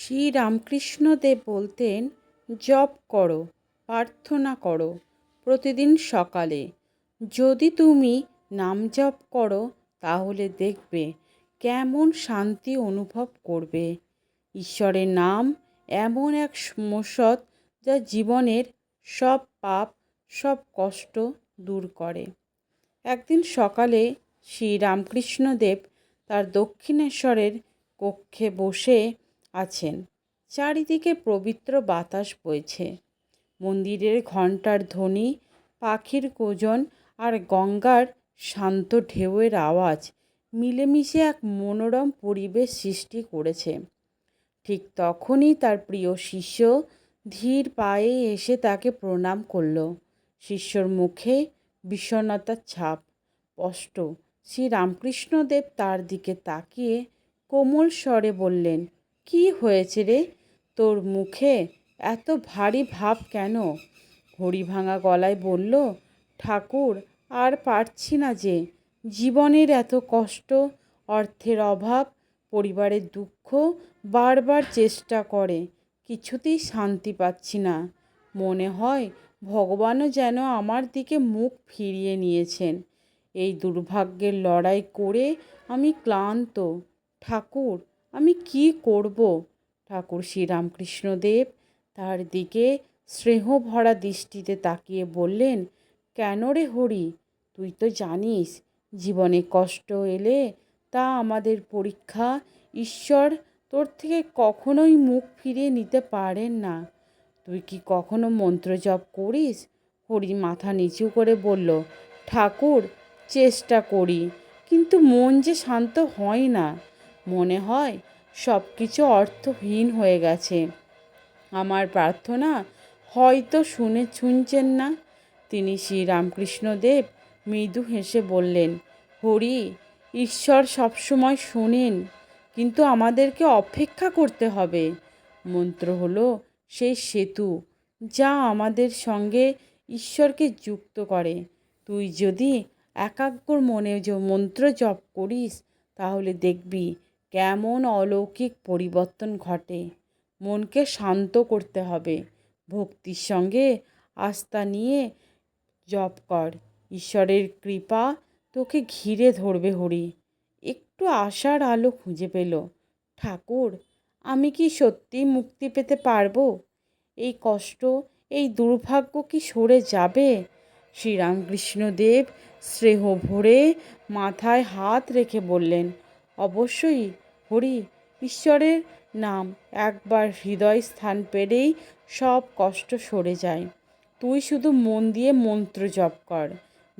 শ্রী রামকৃষ্ণদেব বলতেন, জপ করো, প্রার্থনা করো প্রতিদিন সকালে। যদি তুমি নাম জপ করো, তাহলে দেখবে কেমন শান্তি অনুভব করবে। ঈশ্বরের নাম এমন এক মৌষধ যা জীবনের সব পাপ, সব কষ্ট দূর করে। একদিন সকালে শ্রী রামকৃষ্ণদেব তার দক্ষিণেশ্বরের কক্ষে বসে আছেন। চারিদিকে পবিত্র বাতাস বইছে। মন্দিরের ঘণ্টার ধ্বনি, পাখির কোজন আর গঙ্গার শান্ত ঢেউয়ের আওয়াজ মিলেমিশে এক মনোরম পরিবেশ সৃষ্টি করেছে। ঠিক তখনই তার প্রিয় শিষ্য ধীর পায়ে এসে তাকে প্রণাম করল। শিষ্যর মুখে বিষণ্ণতার ছাপ। স্পষ্ট শ্রী রামকৃষ্ণদেব তার দিকে তাকিয়ে কোমল স্বরে বললেন কি হয়েছে রে? তোর মুখে এত ভারী ভাব কেন? ঘড়ি ভাঙা গলায় বলল, ঠাকুর, আর পারছি না যে। জীবনের এত কষ্ট, অর্থের অভাব, পরিবারের দুঃখ বারবার চেষ্টা করে। কিছুতেই শান্তি পাচ্ছি না। মনে হয় ভগবানও যেন আমার দিকে মুখ ফিরিয়ে নিয়েছেন। এই দুর্ভাগ্যের লড়াই করে আমি ক্লান্ত। ঠাকুর আমি কি করব? ঠাকুর শ্রীরামকৃষ্ণদেব তার দিকে স্নেহ ভরা দৃষ্টিতে তাকিয়ে বললেন, কেন রে হরি? তুই তো জানিস, জীবনে কষ্ট এলে তা আমাদের পরীক্ষা। ঈশ্বর তোর থেকে কখনোই মুখ ফিরিয়ে নিতে পারেন না। তুই কি কখনো মন্ত্র জপ করিস? হরি মাথা নিচু করে বলল, ঠাকুর, চেষ্টা করি, কিন্তু মন যে শান্ত হয় না। মনে হয় সব কিছু অর্থহীন হয়ে গেছে। আমার প্রার্থনা হয়তো শুনে শুনছেন না। তিনি শ্রীরামকৃষ্ণদেব মৃদু হেসে বললেন, হরি, ঈশ্বর সবসময় শোনেন, কিন্তু আমাদেরকে অপেক্ষা করতে হবে। মন্ত্র হলো সেই সেতু, যা আমাদের সঙ্গে ঈশ্বরকে যুক্ত করে। তুই যদি একাগ্র মনে যে মন্ত্র জপ করিস, তাহলে দেখবি কেমন অলৌকিক পরিবর্তন ঘটে? মনকে শান্ত করতে হবে। ভক্তির সঙ্গে আস্থা নিয়ে জপ কর। ঈশ্বরের কৃপা তোকে ঘিরে ধরবে হরি। একটু আশার আলো খুঁজে পেল। ঠাকুর, আমি কি সত্যি মুক্তি পেতে পারব? এই কষ্ট, এই দুর্ভাগ্য কি সরে যাবে? শ্রীরামকৃষ্ণদেব স্নেহ ভরে মাথায় হাত রেখে বললেন, অবশ্যই হরি, ঈশ্বরের নাম। একবার হৃদয় স্থান পেলেই সব কষ্ট সরে যায়। তুই শুধু মন দিয়ে মন্ত্র জপ কর।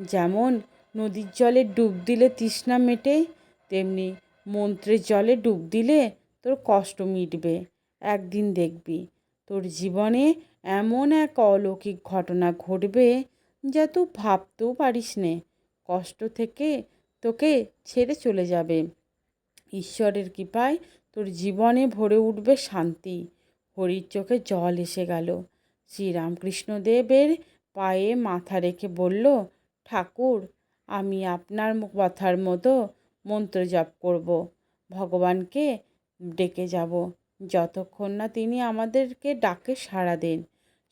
যেমন নদীর জলে ডুব দিলে তৃষ্ণা মেটে, তেমনি মন্ত্রের জলে ডুব দিলে তোর কষ্ট মিটবে। একদিন দেখবি তোর জীবনে এমন এক অলৌকিক ঘটনা ঘটবে যা তুই ভাবতেও পারিস নে। কষ্ট থেকে তোকে ছেড়ে চলে যাবে। ঈশ্বরের কৃপায় তোর জীবনে ভরে উঠবে শান্তি। হরির চোখে জল এসে গেল। শ্রীরামকৃষ্ণদেবের পায়ে মাথা রেখে বলল, ঠাকুর, আমি আপনার কথার মতো মন্ত্র জপ করব। ভগবানকে ডেকে যাব। যতক্ষণ না তিনি আমাদেরকে ডাকে সাড়া দেন।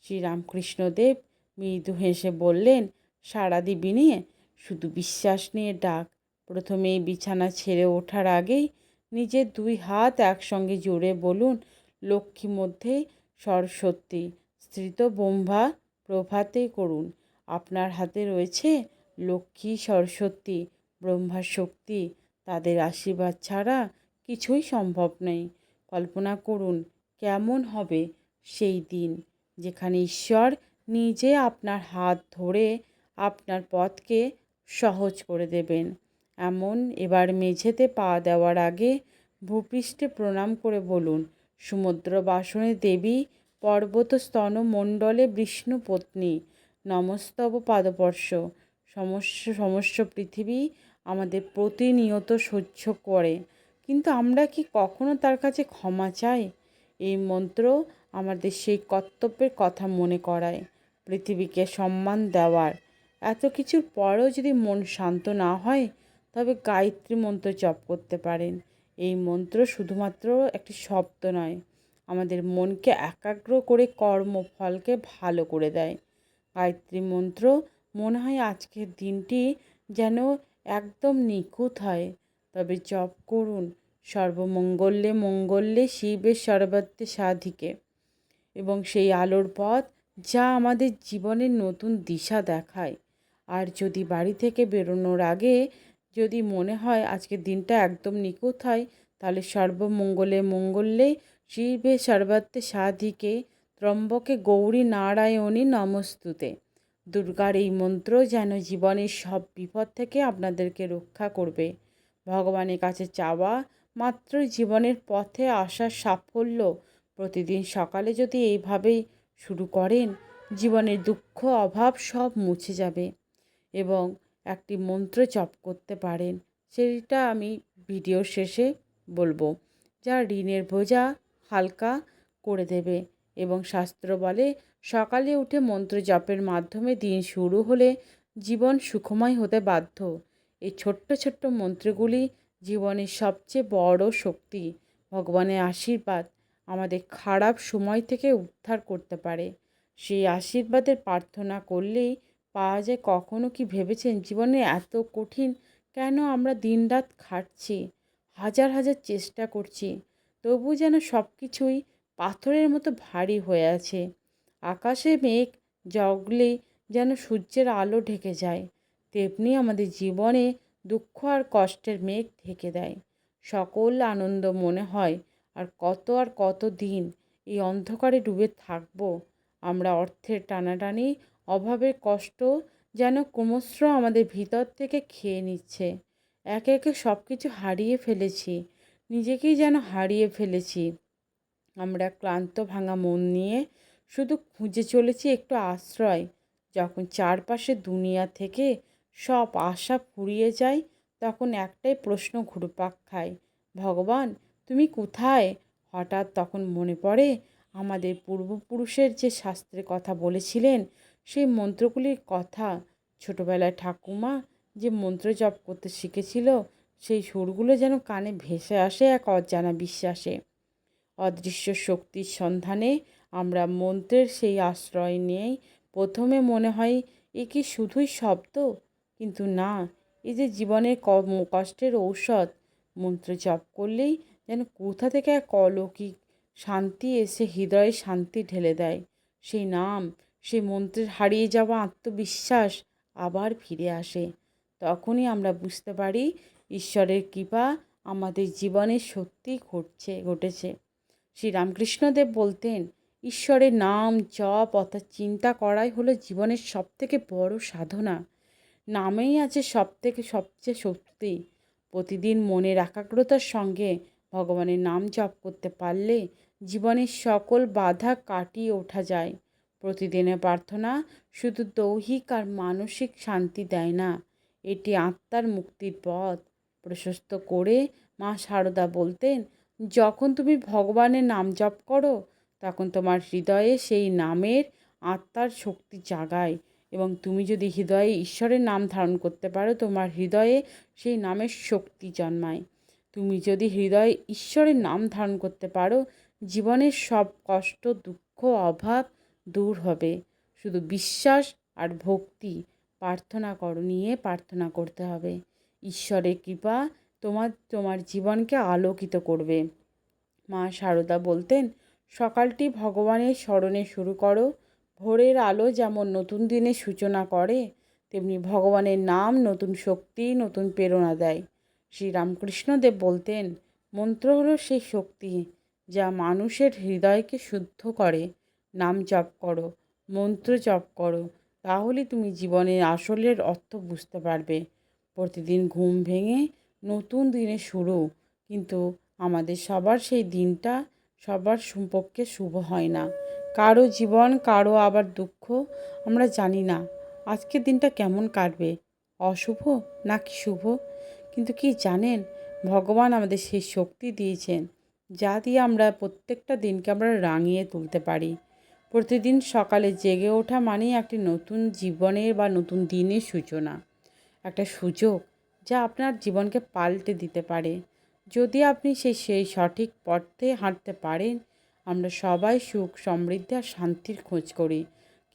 শ্রীরামকৃষ্ণদেব মৃদু হেসে বললেন, সাড়া দিবি নিয়ে শুধু বিশ্বাস নিয়ে ডাক। প্রথমে বিছানা ছেড়ে ওঠার আগেই নিজের দুই হাত একসঙ্গে জোরে বলুন, লক্ষ্মী মধ্যে সরস্বতী স্থিত ব্রহ্মা, প্রভাতে করুন। আপনার হাতে রয়েছে লক্ষ্মী, সরস্বতী, ব্রহ্মার শক্তি। তাদের আশীর্বাদ ছাড়া কিছুই সম্ভব নেই। কল্পনা করুন, কেমন হবে সেই দিন যেখানে ঈশ্বর নিজে আপনার হাত ধরে আপনার পথকে সহজ করে দেবেন। এমন, এবার মেঝেতে পা দেওয়ার আগে ভূপৃষ্ঠে প্রণাম করে বলুন, সমুদ্র বাসনে দেবী পর্বত স্তন মণ্ডলে বিষ্ণু পত্নী, নমস্তব পাদপর্শ, সমস্য সমস্ত পৃথিবী আমাদের প্রতিনিয়ত সহ্য করে। কিন্তু আমরা কি কখনো তার কাছে ক্ষমা চাই? এই মন্ত্র আমাদের সেই কর্তব্যের কথা মনে করায়, পৃথিবীকে সম্মান দেওয়ার। এত কিছুর পরেও যদি মন শান্ত না হয় তবে গায়ত্রী মন্ত্র জপ করতে পারেন। এই মন্ত্র শুধুমাত্র একটি শব্দ নয়, আমাদের মনকে একাগ্র করে কর্মফলকে ভালো করে দেয়। গায়ত্রী মন্ত্র, মনে হয় আজকের দিনটি যেন একদম নিখুঁত হয়। তবে জপ করুন সর্বমঙ্গল্যে মঙ্গল্যে শিবের সর্বাত্মে সাধিকে। এবং সেই আলোর পথ যা আমাদের জীবনের নতুন দিশা দেখায়। আর যদি বাড়ি থেকে বেরোনোর আগে যদি মনে হয় আজকের দিনটা একদম নিখুঁত হয়, তাহলে সর্বমঙ্গলে মঙ্গলে শিবে সর্বাত্মে সাধিকে, ত্রম্বকে গৌরী নারায়ণী নমস্তুতে। দুর্গার এই মন্ত্র যেন জীবনের সব বিপদ থেকে আপনাদেরকে রক্ষা করবে। ভগবানের কাছে চাওয়া মাত্র জীবনের পথে আসার সাফল্য। প্রতিদিন সকালে যদি এইভাবেই শুরু করেন, জীবনের দুঃখ, অভাব সব মুছে যাবে। এবং একটি মন্ত্র জপ করতে পারেন, সেটা আমি ভিডিও শেষে বলব। যা ঋণের বোঝা হালকা করে দেবে এবং শাস্ত্র বলে, সকালে উঠে মন্ত্র জপের মাধ্যমে দিন শুরু হলে জীবন সুখময় হতে বাধ্য। এই ছোট্ট ছোট্ট মন্ত্রগুলি জীবনের সবচেয়ে বড় শক্তি, ভগবানের আশীর্বাদ আমাদের খারাপ সময় থেকে উদ্ধার করতে পারে। সেই আশীর্বাদের প্রার্থনা করলেই পাওয়া যায় কখনো কি ভেবেছেন? জীবনে এত কঠিন কেন আমরা দিনরাত খাটছি? হাজার হাজার চেষ্টা করছি তবু যেন সব কিছুই পাথরের মতো ভারী হয়ে আছে। আকাশে মেঘ জগলে যেন সূর্যের আলো ঢেকে যায়, তেমনি আমাদের জীবনে দুঃখ আর কষ্টের মেঘ ঢেকে দেয়। সকল আনন্দ মনে হয়, আর কত আর কত দিন এই অন্ধকারে ডুবে থাকব? আমরা অর্থের টানাটানি অভাবের কষ্ট যেন ক্রমশ আমাদের ভিতর থেকে খেয়ে নিচ্ছে। একে একে সব কিছু হারিয়ে ফেলেছি, নিজেকেই যেন হারিয়ে ফেলেছি। আমরা ক্লান্ত ভাঙা মন নিয়ে শুধু খুঁজে চলেছি একটু আশ্রয়, যখন চারপাশে দুনিয়া থেকে সব আশা ফুরিয়ে যায়, তখন একটাই প্রশ্ন ঘুরপাক খায়, ভগবান, তুমি কোথায়? হঠাৎ তখন মনে পড়ে আমাদের পূর্বপুরুষের যে শাস্ত্রের কথা বলেছিলেন সেই মন্ত্রগুলির কথা ছোটোবেলায় ঠাকুমা যে মন্ত্র জপ করতে শিখেছিল, সেই সুরগুলো যেন কানে ভেসে আসে এক অজানা বিশ্বাসে। অদৃশ্য শক্তির সন্ধানে আমরা মন্ত্রের সেই আশ্রয় নিয়েই প্রথমে মনে হয়, এ কি শুধুই শব্দ? কিন্তু না এই যে জীবনের কষ্টের ঔষধ। মন্ত্র জপ করলেই যেন কোথা থেকে এক অলৌকিক শান্তি এসে হৃদয়ে শান্তি ঢেলে দেয়। সেই নাম সেই মন্ত্রের হারিয়ে যাওয়া আত্মবিশ্বাস আবার ফিরে আসে। তখনই আমরা বুঝতে পারি ঈশ্বরের কৃপা আমাদের জীবনে সত্যি ঘটছে, ঘটেছে। শ্রীরামকৃষ্ণদেব বলতেন, ঈশ্বরের নাম জপ অর্থাৎ চিন্তা করাই হলো জীবনের সবথেকে বড় সাধনা। নামেই আছে সব থেকে সবচেয়ে শক্তি। প্রতিদিন মনের একাগ্রতার সঙ্গে ভগবানের নাম জপ করতে পারলে জীবনের সকল বাধা কাটিয়ে ওঠা যায়। প্রতিদিনের প্রার্থনা শুধু দৈহিক আর মানসিক শান্তি দেয় না, এটি আত্মার মুক্তির পথ। প্রশস্ত করে মা সারদা বলতেন, যখন তুমি ভগবানের নাম জপ করো, তখন তোমার হৃদয়ে সেই নামের আত্মার শক্তি জাগায় এবং তুমি যদি হৃদয়ে ঈশ্বরের নাম ধারণ করতে পারো, তোমার হৃদয়ে সেই নামের শক্তি জন্মায়। তুমি যদি হৃদয়ে ঈশ্বরের নাম ধারণ করতে পারো, জীবনের সব কষ্ট, দুঃখ, অভাব দূর হবে। শুধু বিশ্বাস আর ভক্তি প্রার্থনা করো, নিয়ে প্রার্থনা করতে হবে। ঈশ্বরের কৃপা তোমার তোমার জীবনকে আলোকিত করবে। মা সারদা বলতেন, সকালটি ভগবানের স্মরণে শুরু করো। ভোরের আলো যেমন নতুন দিনের সূচনা করে, তেমনি ভগবানের নাম নতুন শক্তি, নতুন প্রেরণা দেয়। শ্রীরামকৃষ্ণদেব বলতেন, মন্ত্র হলো সেই শক্তি যা মানুষের হৃদয়কে শুদ্ধ করে। নাম জপ করো, মন্ত্র জপ করো, তাহলে তুমি জীবনের আসলের অর্থ বুঝতে পারবে। প্রতিদিন ঘুম ভেঙে নতুন দিনে শুরু, কিন্তু আমাদের সবার সেই দিনটা সবার সম্পর্কে শুভ হয় না। কারও জীবন, কারও আবার দুঃখ, আমরা জানি না। আজকের দিনটা কেমন কাটবে? অশুভ নাকি শুভ? কিন্তু কি জানেন, ভগবান আমাদের সেই শক্তি দিয়েছেন, যা দিয়ে আমরা প্রত্যেকটা দিনকে আমরা রাঙিয়ে তুলতে পারি। প্রতিদিন সকালে জেগে ওঠা মানেই একটি নতুন জীবনের বা নতুন দিনের সূচনা। একটা সুযোগ যা আপনার জীবনকে পাল্টে দিতে পারে। যদি আপনি সেই সেই সঠিক পথে হাঁটতে পারেন, আমরা সবাই সুখ, সমৃদ্ধি আর শান্তির খোঁজ করি।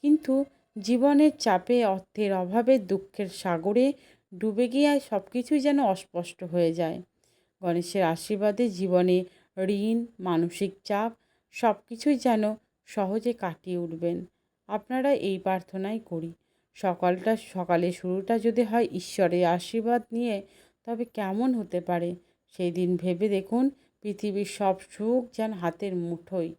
কিন্তু জীবনের চাপে, অর্থের অভাবে, দুঃখের সাগরে ডুবে গিয়ে সব কিছুই যেন অস্পষ্ট হয়ে যায়। গণেশের আশীর্বাদে জীবনে ঋণ, মানসিক চাপ সব কিছুই যেন সহজে কাটিয়ে উঠবেন। আপনারা এই প্রার্থনাই করি। সকালটা, সকালে শুরুটা যদি হয় ঈশ্বরের আশীর্বাদ নিয়ে, তবে কেমন হতে পারে? সেই দিন ভেবে দেখুন, পৃথিবীর সব সুখ যেন হাতের মুঠোয়।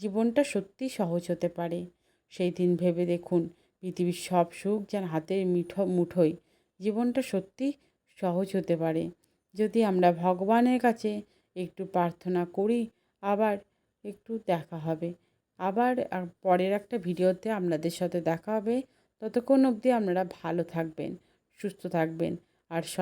জীবনটা সত্যি সহজ হতে পারে। সেই দিন ভেবে দেখুন, পৃথিবীর সব সুখ যেন হাতের মিঠো, মুঠোয়। জীবনটা সত্যি সহজ হতে পারে। যদি আমরা ভগবানের কাছে একটু প্রার্থনা করি, আবার একটু দেখা হবে। আবার পরের একটা ভিডিওতে আপনাদের সাথে দেখা হবে। ততক্ষণ অবধি আপনারা ভালো থাকবেন, সুস্থ থাকবেন, আর সব